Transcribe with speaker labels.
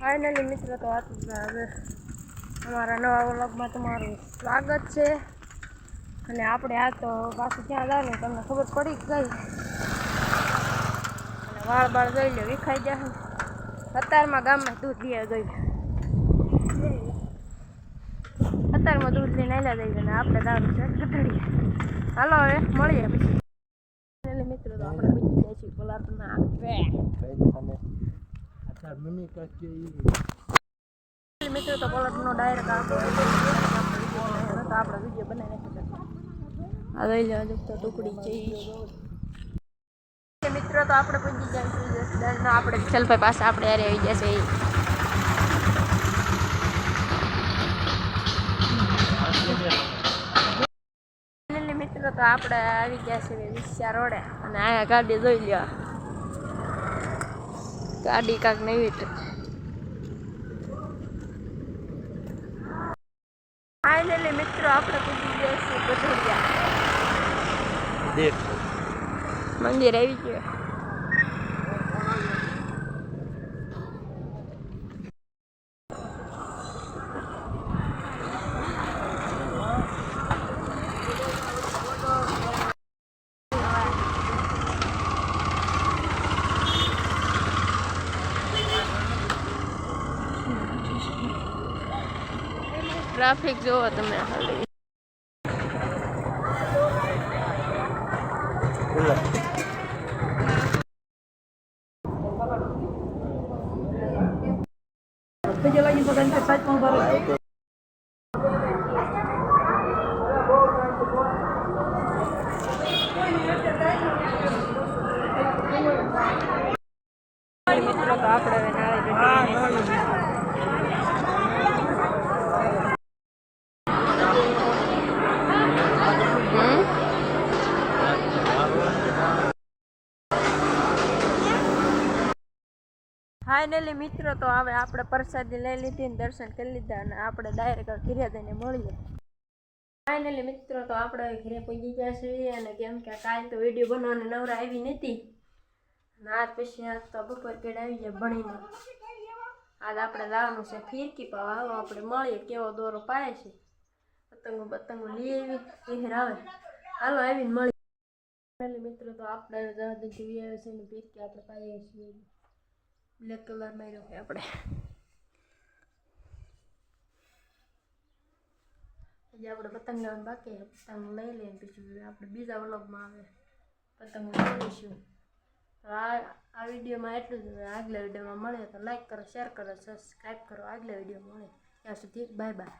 Speaker 1: Finally મિત્રો, તો આ હવે અમારા નવા વ્લોગમાં તમારું સ્વાગત છે. અને આપણે આ તો પાછું ત્યાં લાવીને તમને ખબર પડી જ ગઈ. અને વાળ બાળ જોઈ લે, વિખાઈ જાય અત્યારમાં ગામમાં દૂધ લઈ ગઈ. અત્યારમાં દૂધ લઈને આવેલા જઈએ અને આપણે દારૂ છે ઘટાડીએ હાલો હવે, મળીએ પછી. મિત્રો, તો આપણે પૂછી ગયા છીએ પલાટના આગળ મિત્રો તો આપણો વીડિયો બનાવી છે. મિત્રો તો આપણે પહોંચી જાય છે આપણે વિશાલભાઈ પાસે આપણે યારે આવી જશે મિત્રો તો આપણે આવી ગયા છે વિશ્યા રોડે. અને આ ગાડી જોઈ લ્યો. ગાડી કાંક નવી ફાઇનલી મિત્રો આપણે પૂછી ગયા છીએ ગઢડિયા. મંદિર આવી ગયું. ટ્રાફિક જોવો તમે. ખાલી મિત્રો તો આપણે હવે નાળે જઈએ હમ ફાઇનલી મિત્રો, તો હવે આપણે પ્રસાદી લઈ લીધી ને દર્શન કરી લીધા અને આપણે ડાયરેક્ટ ઘરે જઈને મળીએ. ફાઇનલી મિત્રો, તો આપણે ઘરે પહોંચી ગયા છીએ અને કેમ કે કાલ તો વીડિયો બનાવવાની નવરા આવી નથી આજ પછી આજ તો બપોર કેડ આવી જાય ભણીને. આજ આપણે લાવવાનું છે ફીરકી પાવા. આવો આપણે મળીએ કેવો દોરો પાય છે. પતંગો પતંગો લઈ આવી ઘેર આવે. હાલો, આવીને ફાઇનલી મિત્રો, તો આપણે જવા દીધી આવે છે ને ફીરકી આપણે પાઈએ છીએ. બ્લેક કલર માર્યો છે આપણે હજી આપણે પતંગ લેવાનું બાકી પતંગ લઈ લઈએ પછી આપણે બીજા વ્લોગમાં આવે પતંગ લઈશું આ આ વિડીયોમાં એટલું જ આગલા વિડીયોમાં મળે તો લાઈક કરો શેર કરો સબસ્ક્રાઈબ કરો આગલા વીડિયો મળે ત્યાં સુધી બાય બાય